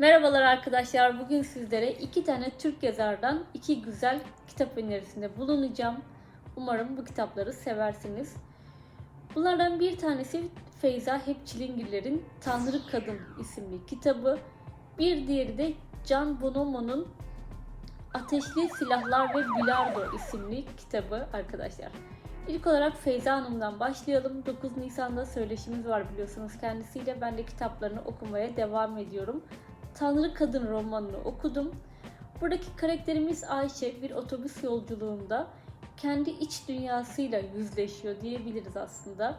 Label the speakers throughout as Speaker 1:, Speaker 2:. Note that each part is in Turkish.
Speaker 1: Merhabalar arkadaşlar. Bugün sizlere iki tane Türk yazardan iki güzel kitap önerisinde bulunacağım. Umarım bu kitapları seversiniz. Bunlardan bir tanesi Feyza Hepçilingiller'in Tanrı Kadın isimli kitabı. Bir diğeri de Can Bonomo'nun Ateşli Silahlar ve Bilardo isimli kitabı arkadaşlar. İlk olarak Feyza Hanım'dan başlayalım. 9 Nisan'da söyleşimiz var biliyorsunuz kendisiyle. Ben de kitaplarını okumaya devam ediyorum. Tanrı Kadın romanını okudum. Buradaki karakterimiz Ayşe bir otobüs yolculuğunda kendi iç dünyasıyla yüzleşiyor diyebiliriz aslında.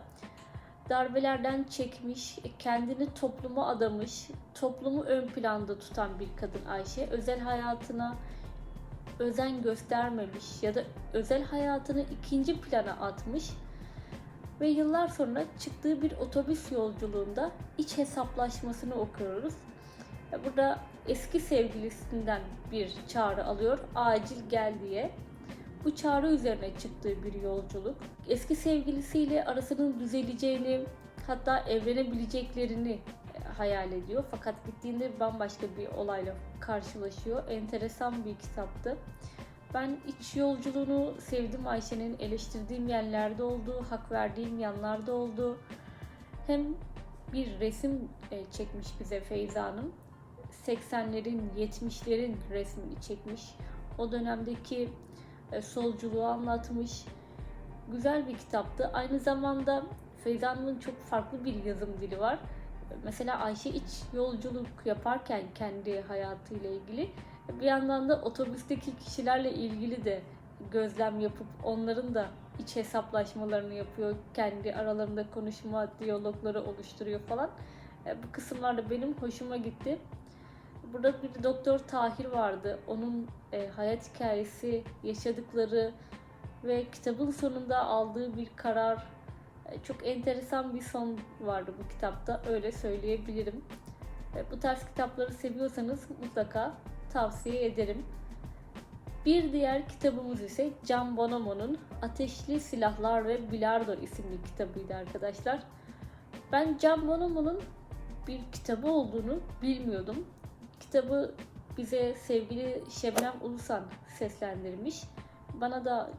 Speaker 1: Darbelerden çekmiş, kendini topluma adamış, toplumu ön planda tutan bir kadın Ayşe. Özel hayatına özen göstermemiş ya da özel hayatını ikinci plana atmış ve yıllar sonra çıktığı bir otobüs yolculuğunda iç hesaplaşmasını okuyoruz. Burada eski sevgilisinden bir çağrı alıyor. Acil gel diye. Bu çağrı üzerine çıktığı bir yolculuk. Eski sevgilisiyle arasının düzeleceğini, hatta evlenebileceklerini hayal ediyor. Fakat gittiğinde bambaşka bir olayla karşılaşıyor. Enteresan bir kitaptı. Ben iç yolculuğunu sevdim Ayşe'nin. Eleştirdiğim yerlerde oldu, hak verdiğim yanlarda oldu. Hem bir resim e, çekmiş bize Feyza Hanım. 80'lerin, 70'lerin resmini çekmiş. O dönemdeki e, solculuğu anlatmış. Güzel bir kitaptı. Aynı zamanda Feyza çok farklı bir yazım dili var. Mesela Ayşe iç yolculuk yaparken kendi hayatıyla ilgili bir yandan da otobüsteki kişilerle ilgili de gözlem yapıp onların da iç hesaplaşmalarını yapıyor. Kendi aralarında konuşma diyalogları oluşturuyor falan. E, Bu kısımlar da benim hoşuma gitti. Burada bir doktor Tahir vardı. Onun e, hayat hikayesi, yaşadıkları ve kitabın sonunda aldığı bir karar e, çok enteresan bir son vardı bu kitapta. Öyle söyleyebilirim. E, bu tarz kitapları seviyorsanız mutlaka tavsiye ederim. Bir diğer kitabımız ise Can Bonomo'nun Ateşli Silahlar ve Bilardo isimli kitabıydı arkadaşlar. Ben Can Bonomo'nun bir kitabı olduğunu bilmiyordum. Kitabı bize sevgili Şebnem Ulusan seslendirmiş. Bana da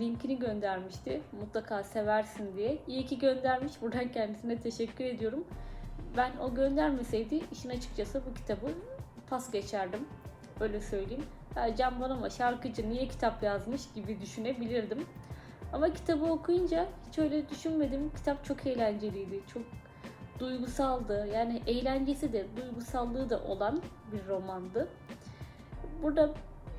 Speaker 1: linkini göndermişti. Mutlaka seversin diye. İyi ki göndermiş. Buradan kendisine teşekkür ediyorum. Ben o göndermeseydi işin açıkçası bu kitabı pas geçerdim. Öyle söyleyeyim. Ya Can Bonomo şarkıcı niye kitap yazmış gibi düşünebilirdim. Ama kitabı okuyunca hiç öyle düşünmedim. Kitap çok eğlenceliydi. Çok duygusaldı. Yani eğlencesi de duygusallığı da olan bir romandı. Burada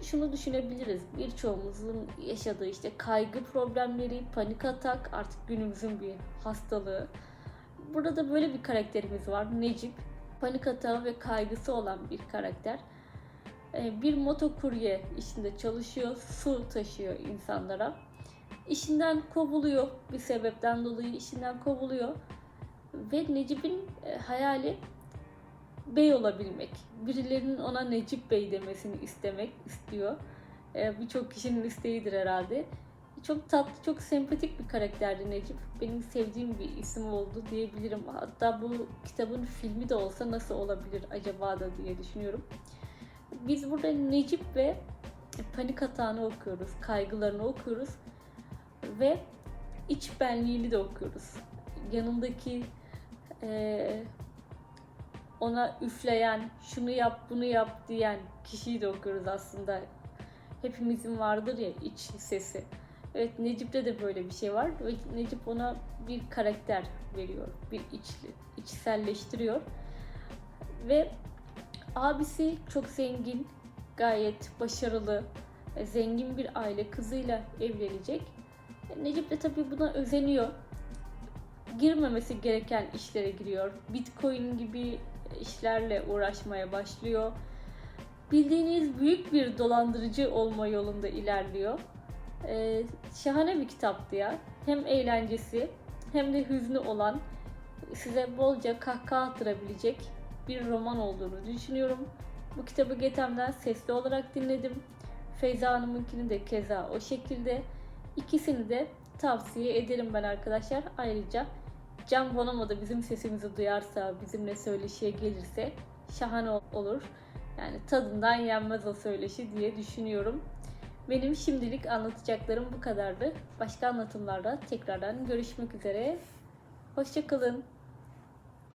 Speaker 1: şunu düşünebiliriz. Birçoğumuzun yaşadığı işte kaygı problemleri, panik atak artık günümüzün bir hastalığı. Burada da böyle bir karakterimiz var. Necip. Panik atağı ve kaygısı olan bir karakter. Ee, Bir motokurye işinde çalışıyor. Su taşıyor insanlara. İşinden kovuluyor. Bir sebepten dolayı işinden kovuluyor. Ve Necip'in e, hayali bey olabilmek. Birilerinin ona Necip Bey demesini istemek istiyor. Ee, Birçok kişinin isteğidir herhalde. Çok tatlı, çok sempatik bir karakterdi Necip. Benim sevdiğim bir isim oldu diyebilirim. Hatta bu kitabın filmi de olsa nasıl olabilir acaba da diye düşünüyorum. Biz burada Necip ve panik atağını okuyoruz, kaygılarını okuyoruz ve iç benliğini de okuyoruz. Yanındaki eee, ona üfleyen, şunu yap, bunu yap diyen kişiyi de okuyoruz aslında. Hepimizin vardır ya iç sesi. Evet Necip'te de böyle bir şey var ve Necip ona bir karakter veriyor, bir içli, içselleştiriyor. Ve abisi çok zengin, gayet başarılı, e, zengin bir aile kızıyla evlenecek. E, Necip de tabii buna özeniyor. Girmemesi gereken işlere giriyor. Bitcoin gibi işlerle uğraşmaya başlıyor. Bildiğiniz büyük bir dolandırıcı olma yolunda ilerliyor. Ee, şahane bir kitaptı ya. Hem eğlencesi hem de hüznü olan size bolca kahkaha attırabilecek bir roman olduğunu düşünüyorum. Bu kitabı Getem'den sesli olarak dinledim. Feyza Hanım'ınkini de keza o şekilde. İkisini de tavsiye ederim ben arkadaşlar. Ayrıca Can Bonomo da bizim sesimizi duyarsa, bizimle söyleşiye gelirse şahane ol- olur. Yani tadından yenmez o söyleşi diye düşünüyorum. Benim şimdilik anlatacaklarım bu kadardı. Başka anlatımlarda tekrardan görüşmek üzere. Hoşçakalın.